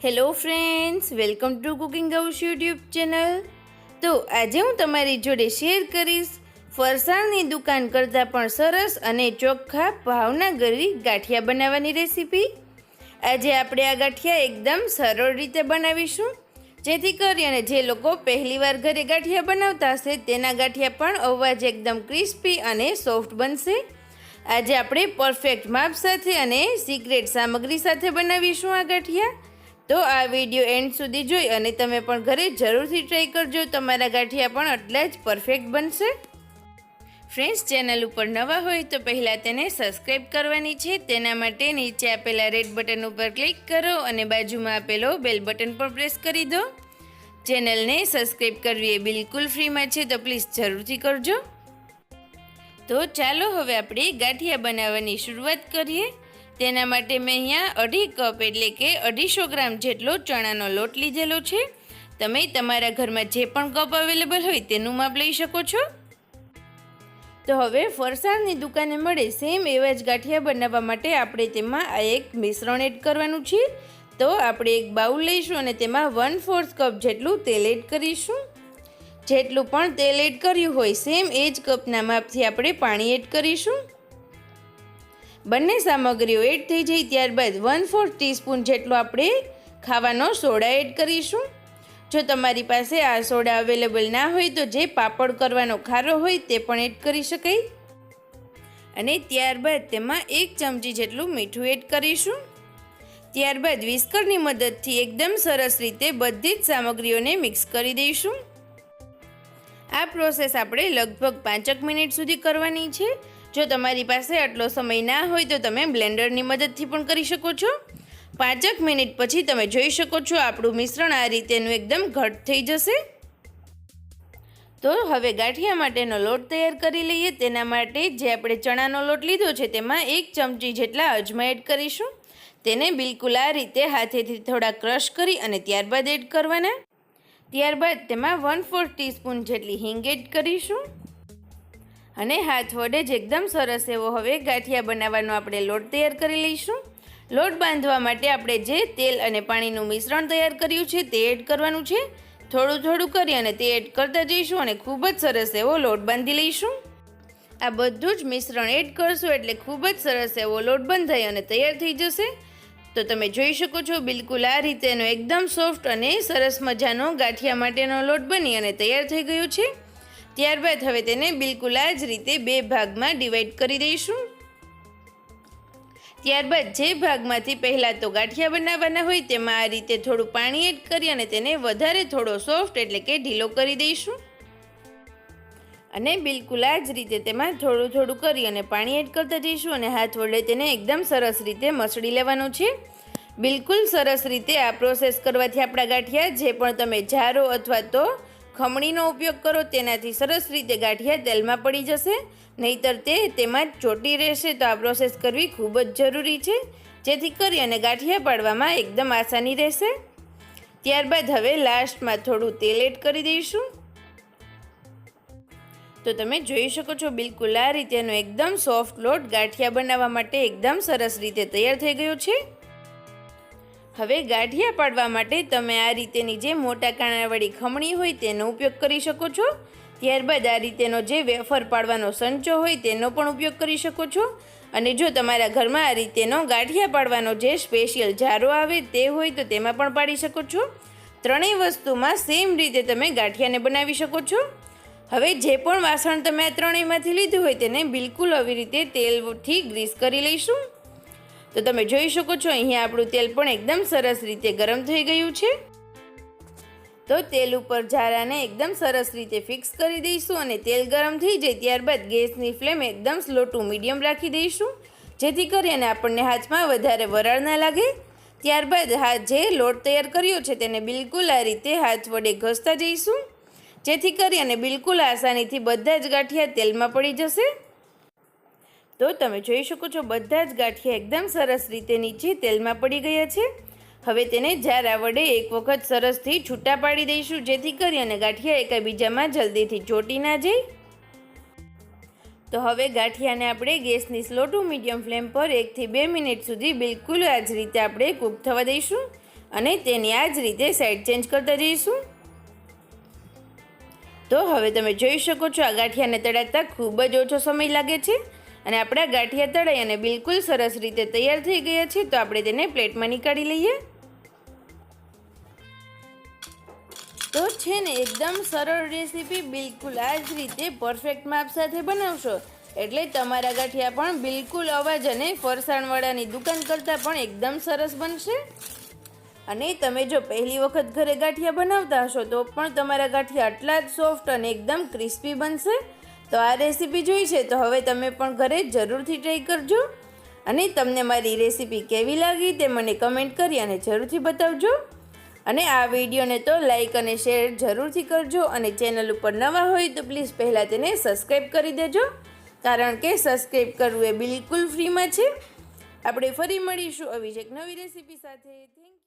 Hello friends, welcome to cooking house YouTube channel. તો આજે હું તમારી જોડે શેર કરીશ, ફરસાણની દુકાન કરતાં પણ સરસ અને ચોખ્ખા ભાવના ગરી ગાંઠિયા બનાવવાની રેસીપી. આજે આપણે આ ગાંઠિયા એકદમ સરળ રીતે બનાવીશું, જેથી કરી અને જે લોકો પહેલીવાર ઘરે ગાંઠિયા બનાવતા હશે, તેના ગાંઠિયા પણ અવાજ એકદમ ક્રિસ્પી અને સોફ્ટ બનશે. આજે આપણે પરફેક્ટ માપ સાથે અને સિક્રેટ સામગ્રી સાથે બનાવીશું આ ગાંઠિયા. તો આ વીડિયો એન્ડ સુધી જોઈ અને તમે પણ ઘરે જરૂરથી ટ્રાય કરજો. તમારા ગાંઠિયા પણ એટલા જ પરફેક્ટ બનશે. ફ્રેન્ડ્સ ચેનલ ઉપર નવા હોય તો પહેલાં તેને સબસ્ક્રાઈબ કરવાની છે. તેના માટે નીચે આપેલા રેડ બટન ઉપર ક્લિક કરો અને બાજુમાં આપેલો બેલ બટન પણ પ્રેસ કરી દો. ચેનલને સબસ્ક્રાઈબ કરવી એ બિલકુલ ફ્રીમાં છે, તો પ્લીઝ જરૂરથી કરજો. તો ચાલો હવે આપણે ગાંઠિયા બનાવવાની શરૂઆત કરીએ. તેના માટે મેં અહીંયા અઢી કપ એટલે કે અઢીસો ગ્રામ જેટલો ચણાનો લોટ લીધેલો છે. તમે તમારા ઘરમાં જે પણ કપ અવેલેબલ હોય તેનું માપ લઈ શકો છો. તો હવે ફરસાણની દુકાને મળે સેમ એવા જ ગાંઠિયા બનાવવા માટે આપણે તેમાં આ એક મિશ્રણ એડ કરવાનું છે. તો આપણે એક બાઉલ લઈશું અને તેમાં વન ફોર્થ કપ જેટલું તેલ એડ કરીશું. જેટલું પણ તેલ એડ કર્યું હોય, સેમ એ જ કપના માપથી આપણે પાણી એડ કરીશું. બંને સામગ્રીઓ એડ થઈ જાય ત્યારબાદ વન ફોર્થ ટીસ્પૂન જેટલો આપણે ખાવાનો સોડા એડ કરીશું. જો તમારી પાસે આ સોડા અવેલેબલ ના હોય તો જે પાપડ કરવાનો ખારો હોય તે પણ એડ કરી શકાય. અને ત્યારબાદ તેમાં એક ચમચી જેટલું મીઠું એડ કરીશું. ત્યારબાદ વિસ્કરની મદદથી એકદમ સરસ રીતે બધી જ સામગ્રીઓને મિક્સ કરી દઈશું. આ પ્રોસેસ આપણે લગભગ પાંચક મિનિટ સુધી કરવાની છે. જો તમારી પાસે આટલો સમય ના હોય તો તમે બ્લેન્ડરની મદદથી પણ કરી શકો છો. પાંચક મિનિટ પછી તમે જોઈ શકો છો આપણું મિશ્રણ આ રીતેનું એકદમ ઘટ થઈ જશે. તો હવે ગાંઠિયા માટેનો લોટ તૈયાર કરી લઈએ. તેના માટે જે આપણે ચણાનો લોટ લીધો છે તેમાં એક ચમચી જેટલા અજમા એડ કરીશું. તેને બિલકુલ આ રીતે હાથેથી થોડા ક્રશ કરી અને ત્યારબાદ એડ કરવાના. ત્યારબાદ તેમાં વન ફોર્થ ટીસ્પૂન જેટલી હિંગ એડ કરીશું. અને હાથ વડે જ એકદમ સરસ એવો હવે ગાંઠિયા બનાવવાનો આપણે લોટ તૈયાર કરી લઈશું. લોટ બાંધવા માટે આપણે જે તેલ અને પાણીનું મિશ્રણ તૈયાર કર્યું છે તે એડ કરવાનું છે. થોડું થોડું કરી અને તે એડ કરતા જઈશું અને ખૂબ જ સરસ એવો લોટ બાંધી લઈશું. આ બધું જ મિશ્રણ એડ કરશું એટલે ખૂબ જ સરસ એવો લોટ બંધાઈ અને તૈયાર થઈ જશે. તો તમે જોઈ શકો છો બિલકુલ આ રીતેનો એકદમ સોફ્ટ અને સરસ મજાનો ગાંઠિયા માટેનો લોટ બની અને તૈયાર થઈ ગયો છે. ત્યારબાદ હવે તેને બિલકુલ આ જ રીતે બે ભાગમાં ડિવાઈડ કરી દઈશું. ત્યારબાદ જે ભાગમાંથી પહેલાં તો ગાંઠિયા બનાવવાના હોય તેમાં આ રીતે થોડું પાણી એડ કરી અને તેને વધારે થોડો સોફ્ટ એટલે કે ઢીલો કરી દઈશું. અને બિલકુલ આ જ રીતે તેમાં થોડું થોડું કરી અને પાણી એડ કરતા જઈશું અને હાથ વડે તેને એકદમ સરસ રીતે મસળી લેવાનું છે. બિલકુલ સરસ રીતે આ પ્રોસેસ કરવાથી આપણા ગાંઠિયા જે પણ તમે જારો અથવા તો ખમણીનો ઉપયોગ કરો તેનાથી સરસ રીતે ગાંઠિયા તેલમાં પડી જશે. નહીતર તે તેમાં ચોટી રહેશે. તો આ પ્રોસેસ કરવી ખૂબ જ જરૂરી છે. જેથી કરી અને ગાંઠિયા પાડવામાં એકદમ આસાની રહેશે. ત્યારબાદ હવે લાસ્ટમાં થોડું તેલ એડ કરી દઈશું. તો તમે જોઈ શકો છો બિલકુલ આ રીતેનો એકદમ સોફ્ટ લોટ ગાંઠિયા બનાવવા માટે એકદમ સરસ રીતે તૈયાર થઈ ગયો છે. હવે ગાંઠિયા પાડવા માટે તમે આ રીતેની જે મોટા કાણાવાળી ખમણી હોય તેનો ઉપયોગ કરી શકો છો. ત્યારબાદ આ રીતેનો જે વેફર પાડવાનો સંચો હોય તેનો પણ ઉપયોગ કરી શકો છો. અને જો તમારા ઘરમાં આ રીતેનો ગાંઠિયા પાડવાનો જે સ્પેશિયલ જારો આવે તે હોય તો તેમાં પણ પાડી શકો છો. ત્રણેય વસ્તુમાં સેમ રીતે તમે ગાંઠિયાને બનાવી શકો છો. હવે જે પણ વાસણ તમે આ ત્રણેયમાંથી લીધું હોય તેને બિલકુલ આવી રીતે તેલથી ગ્રીસ કરી લઈશું. તો તમે જોઈ શકો છો, અહીંયા આપણું તેલ પણ એકદમ સરસ રીતે ગરમ થઈ ગયું છે. તો તેલ ઉપર જારાને એકદમ સરસ રીતે ફિક્સ કરી દઈશું અને તેલ ગરમ થઈ જાય ત્યારબાદ ગેસની ફ્લેમ એકદમ સ્લો ટુ મીડિયમ રાખી દઈશું. જેથી કરી અને આપણને હાથમાં વધારે વરાળ ના લાગે. ત્યારબાદ હાથ જે લોટ તૈયાર કર્યો છે તેને બિલકુલ આ રીતે હાથ વડે ઘસતા જઈશું. જેથી કરી અને બિલકુલ આસાનીથી બધા જ ગાંઠિયા તેલમાં પડી જશે. તો તમે જોઈ શકો છો, બધા જ ગાંઠિયા એકદમ સરસ રીતે નીચે તેલમાં પડી ગયા છે. હવે તેને જારા વડે એક વખત સરસથી છૂટા પાડી દઈશું, જેથી કરી અને ગાંઠિયા એકબીજામાં જલ્દીથી ચોટી ના જાય. તો હવે ગાંઠિયાને આપણે ગેસની સ્લો ટુ મીડિયમ ફ્લેમ પર એકથી બે મિનિટ સુધી બિલકુલ આ જ રીતે આપણે કૂક થવા દઈશું અને તેની આ જ રીતે સાઈડ ચેન્જ કરતા જઈશું. તો હવે તમે જોઈ શકો છો, આ ગાંઠિયાને તળાતા ખૂબ જ ઓછો સમય લાગે છે. અને આપણા ગાંઠિયા તળાઈ અને બિલકુલ સરસ રીતે તૈયાર થઈ ગયા છે, તો આપણે તેને પ્લેટમાં નીકાળી લઈએ. તો છે ને, એકદમ સરળ રેસીપી બિલકુલ આ જ રીતે પરફેક્ટ માપ સાથે બનાવશો. એટલે તમારા ગાંઠિયા પણ બિલકુલ અવાજ અને ફરસાણવાળાની દુકાન કરતાં પણ એકદમ સરસ બનશે. અને તમે જો પહેલી વખત ઘરે ગાંઠિયા બનાવતા હશો, તો પણ તમારા ગાંઠિયા આટલા જ સોફ્ટ અને એકદમ ક્રિસ્પી બનશે. તો આ રેસીપી જોઈ છે, તો હવે તમે પણ ઘરે જરૂરથી ટ્રાય કરજો. અને તમને મારી રેસીપી કેવી લાગી તે મને કમેન્ટ કરી અને જરૂરથી બતાવજો. અને આ વિડીયોને તો લાઈક અને શેર જરૂરથી કરજો અને ચેનલ ઉપર નવા હોય તો પ્લીઝ પહેલાં તેને સબસ્ક્રાઈબ કરી દેજો. કારણ કે સબસ્ક્રાઈબ કરવું એ બિલકુલ ફ્રીમાં છે. આપણે ફરી મળીશું આવી જ એક નવી રેસીપી સાથે. Thank you